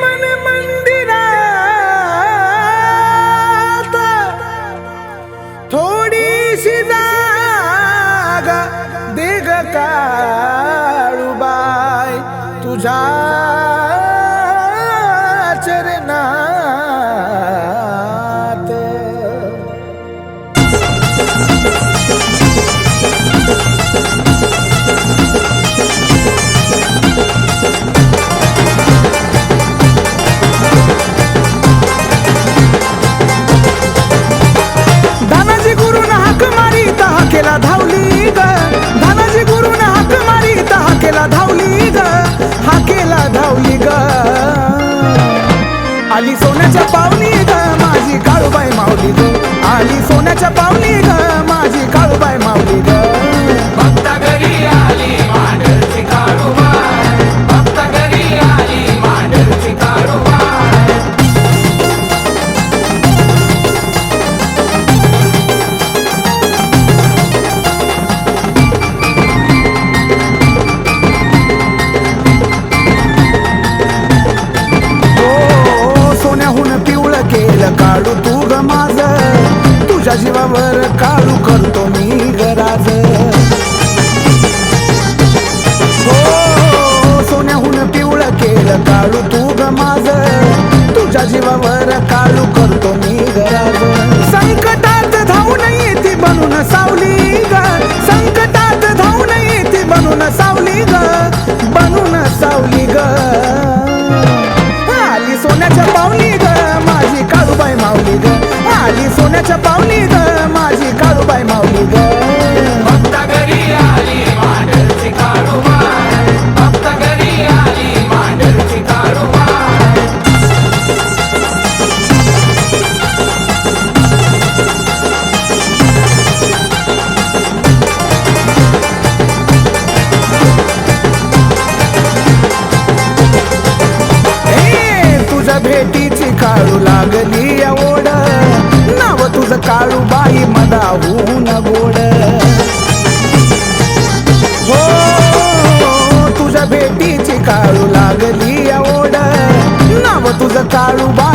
मन मंदिरात थोडीशी जागा दे ग काळूबाई तुझा चरणार केला धावली ग. धनाजी गुरुन हाक मारी दहा केला धावली ग. हा केला धावली ग. आली सोन्याच्या पावली ग. माझी काळूबाई मावली ग. आली सोन्याच्या पावली तुझ्या जीवावर काळू करतो मी गराज. हो सोन्याहून पिवळं केलं काळू तू ग माझ. तुझ्या जीवावर काळू करतो मी तुझ्या भेटीची काळू लागली ओढ नाव तुझ काळू बाई मदा होऊन गोड. हो तुझ्या भेटीची काळू लागली ओढ नाव तुझ काळू बाई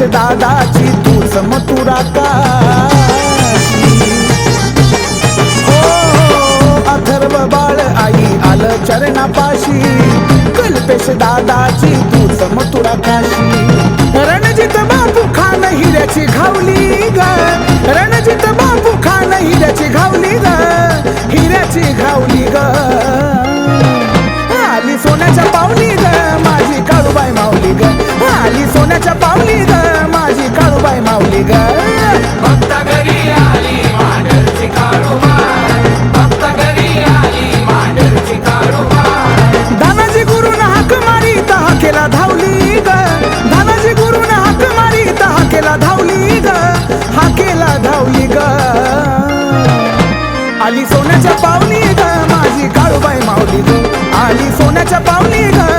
कल्पेश दादाची तूच मथुरा का हो अथर्व बाळ आई आलं चरणापाशी। कल्पेश दादाची तूच मथुरा काशी रणजित बापू खान हिऱ्याची घावली गा आणि सोन्याच्या पावली ग